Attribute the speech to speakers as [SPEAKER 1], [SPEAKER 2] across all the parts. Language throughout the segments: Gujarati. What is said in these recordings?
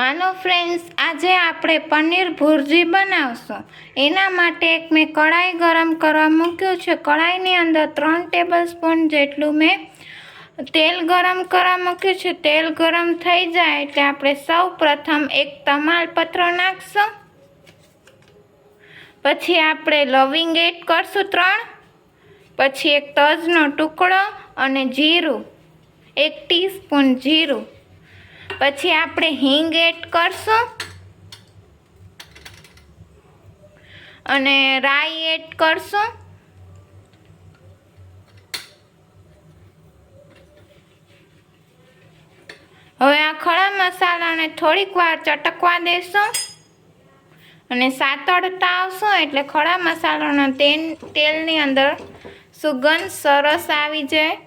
[SPEAKER 1] હાલો ફ્રેન્ડ્સ, આજે આપણે પનીર ભુરજી બનાવશું. એના માટે એક મેં કઢાઈ ગરમ કરવા મૂક્યું છે. કઢાઈની અંદર ત્રણ ટેબલ સ્પૂન જેટલું મેં તેલ ગરમ કરવા મૂક્યું છે. તેલ ગરમ થઈ જાય એટલે આપણે સૌ પ્રથમ એક તમાલપત્ર નાખશું. પછી આપણે લવિંગ એડ કરશું ત્રણ. પછી એક તજનો ટુકડો અને જીરું, એક ટીસ્પૂન જીરું. પછી આપણે હિંગ એડ કરશું. અને રાઈ એડ કરશું. હવે આ ખડા મસાલાને થોડીક વાર ચટકવા દેશું. અને સાતળતા આવશું એટલે ખડા મસાલાના તેલ તેલની અંદર સુગંધ સરસ આવી જાય.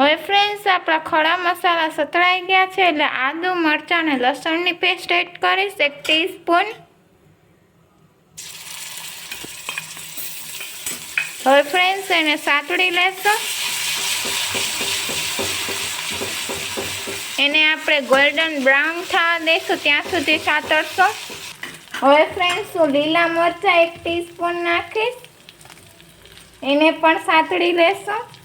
[SPEAKER 1] હવે ફ્રેન્ડ્સ આપણા ખડા મસાલા સતળાઈ ગયા છે એટલે આદુ, મરચાં અને લસણની પેસ્ટ એડ કરીશ, એક ટીસ્પૂન હવે ફ્રેન્ડ્સ એને સાતડી લેશું. એને આપણે ગોલ્ડન બ્રાઉન થવા દઈશું ત્યાં સુધી સાતડશો હવે ફ્રેન્ડ્સ હું લીલા મરચાં એક ટીસ્પૂન નાખીશ. એને પણ સાતડી લેશું.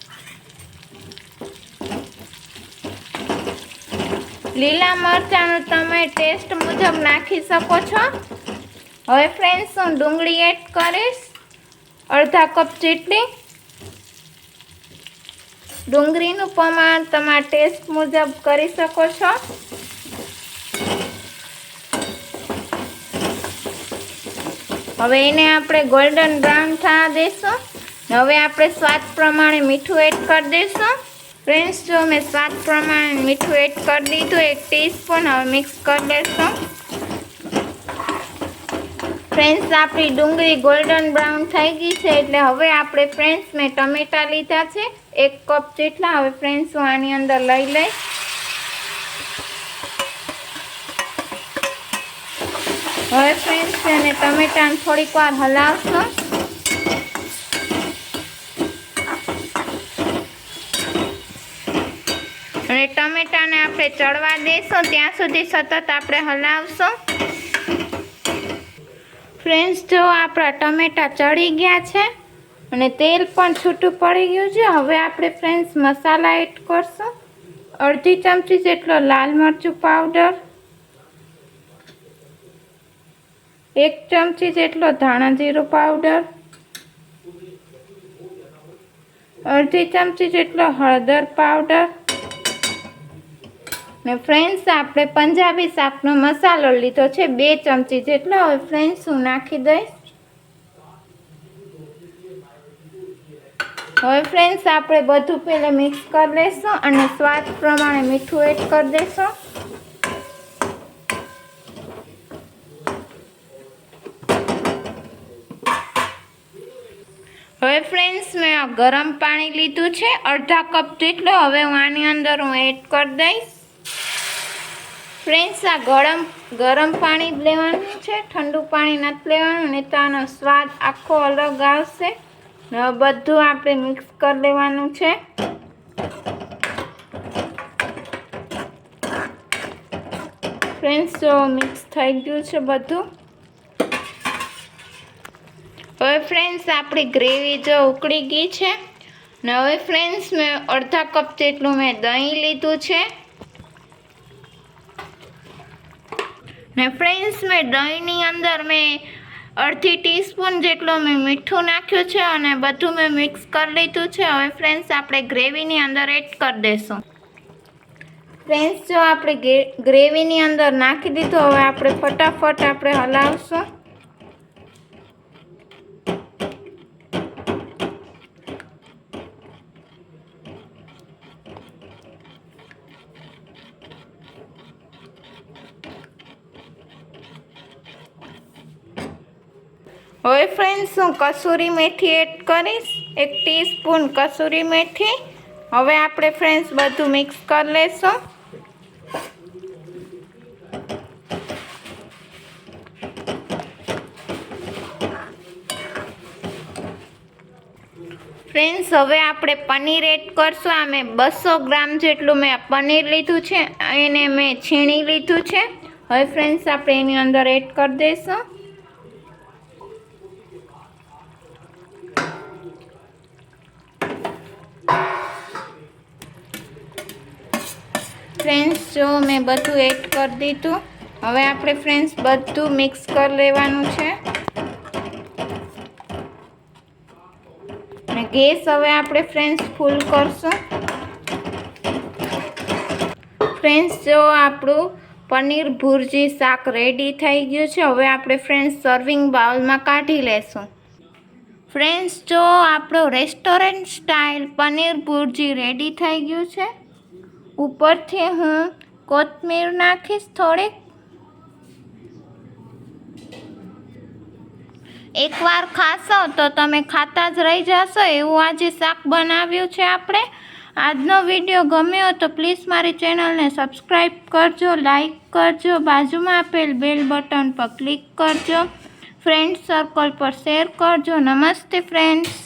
[SPEAKER 1] લીલા મરચાંનું તમે ટેસ્ટ મુજબ નાખી શકો છો. હવે ફ્રેન્ડ્સ, હું ડુંગળી એડ કરીશ. અડધા કપ જેટલી ડુંગળીનું પ્રમાણ તમારા ટેસ્ટ મુજબ કરી શકો છો. હવે એને આપણે ગોલ્ડન બ્રાઉન થવા દઈશું હવે આપણે સ્વાદ પ્રમાણે મીઠું એડ કરી દઈશું. ફ્રેન્ડ્સ જો મેં સ્વાદ પ્રમાણે મીઠું એડ કરી દીધું, એક ટીસ્પૂન હવે મિક્સ કરી લઈશું ફ્રેન્ડ્સ આપણી ડુંગળી ગોલ્ડન બ્રાઉન થઈ ગઈ છે, એટલે હવે આપણે ફ્રેન્ડ્સ મેં ટમેટા લીધા છે, એક કપ જેટલા. હવે ફ્રેન્ડ્સ હું આની અંદર લઈ લઈશ. હવે ફ્રેન્ડ્સ એને ટમેટાને થોડીક વાર હલાવશો. ટમેટાને આપણે ચડવા દઈશું ત્યાં સુધી સતત આપણે હલાવશું. ફ્રેન્ડ્સ, જો આપણા ટમેટા ચડી ગયા છે અને તેલ પણ છૂટું પડી ગયું છે, હવે આપણે ફ્રેન્ડ્સ મસાલા એડ કરશું. અડધી ચમચી જેટલો લાલ મરચું પાવડર, એક ચમચી જેટલો ધાણા જીરું પાવડર, અડધી ચમચી જેટલો હળદર પાવડર ને ફ્રેન્ડ્સ આપણે પંજાબી શાકનો મસાલો લીધો છે, બે ચમચી જેટલો. હવે ફ્રેન્ડ્સ હું નાખી દઈશ. હવે ફ્રેન્ડ્સ આપણે બધું પહેલાં મિક્સ કરી લઈશું અને સ્વાદ પ્રમાણે મીઠું એડ કરી દઈશું. હવે ફ્રેન્ડ્સ મેં ગરમ પાણી લીધું છે, અડધા કપ જેટલો. હવે હું આની અંદર હું એડ કરી દઈશ. ફ્રેન્ડ્સ આ ગરમ ગરમ પાણી લેવાનું છે. ઠંડુ પાણી નથી લેવાનું, નહીં તો આનો સ્વાદ આખો અલગ આવશે. હવે બધું આપણે મિક્સ કરી લેવાનું છે. ફ્રેન્ડ્સ જો મિક્સ થઈ ગયું છે બધું. હવે ફ્રેન્ડ્સ આપણી ગ્રેવી જો ઉકળી ગઈ છે. ને હવે ફ્રેન્ડ્સ મેં અડધા કપ જેટલું મેં દહીં લીધું છે. ને ફ્રેન્ડ્સ, મેં દહીંની અંદર મેં અડધી ટીસ્પૂન જેટલું મેં મીઠું નાખ્યું છે અને બધું મેં મિક્સ કરી લીધું છે. હવે ફ્રેન્ડ્સ, આપણે ગ્રેવીની અંદર એડ કરી દઈશું ફ્રેન્ડ્સ, જો આપણે ગ્રેવીની અંદર નાખી દીધું, હવે આપણે ફટાફટ આપણે હલાવશું. હવે ફ્રેન્ડ્સ હું કસૂરી મેથી એડ કરીશ. એક ટીસ્પૂન કસૂરી મેથી. હવે આપણે ફ્રેન્ડ્સ બધું મિક્સ કરી લઈશું ફ્રેન્ડ્સ હવે આપણે પનીર એડ કરશું. આ મેં બસો ગ્રામ જેટલું મેં પનીર લીધું છે. એને મેં છીણી લીધું છે. હવે ફ્રેન્ડ્સ આપણે એની અંદર એડ કરી દઈશું. ફ્રેન્ડ્સ જો મેં બધું એડ કરી દીધું, હવે આપણે ફ્રેન્ડ્સ બધું મિક્સ કરી લેવાનું છે. અને ગેસ હવે આપણે ફ્રેન્ડ્સ ફૂલ કરશું. ફ્રેન્ડ્સ જો આપણું પનીર ભુરજી શાક રેડી થઈ ગયું છે, હવે આપણે ફ્રેન્ડ્સ સર્વિંગ બાઉલમાં કાઢી લેશું. ફ્રેન્ડ્સ, જો આપણો restaurant style paneer bhurji ready થઈ ગયું છે, ઉપરથી હું કોથમીર નાખીશ થોડીક. એકવાર ખાશો તો તમે ખાતા જ રહી જશો, એવું આજે શાક બનાવ્યું છે આપણે. આજનો વીડિયો ગમ્યો તો પ્લીઝ મારી ચેનલને સબસ્ક્રાઈબ કરજો, લાઈક કરજો, બાજુમાં આપેલ બેલ બટન પર ક્લિક કરજો. ફ્રેન્ડ સર્કલ પર શેર કરજો. નમસ્તે ફ્રેન્ડ્સ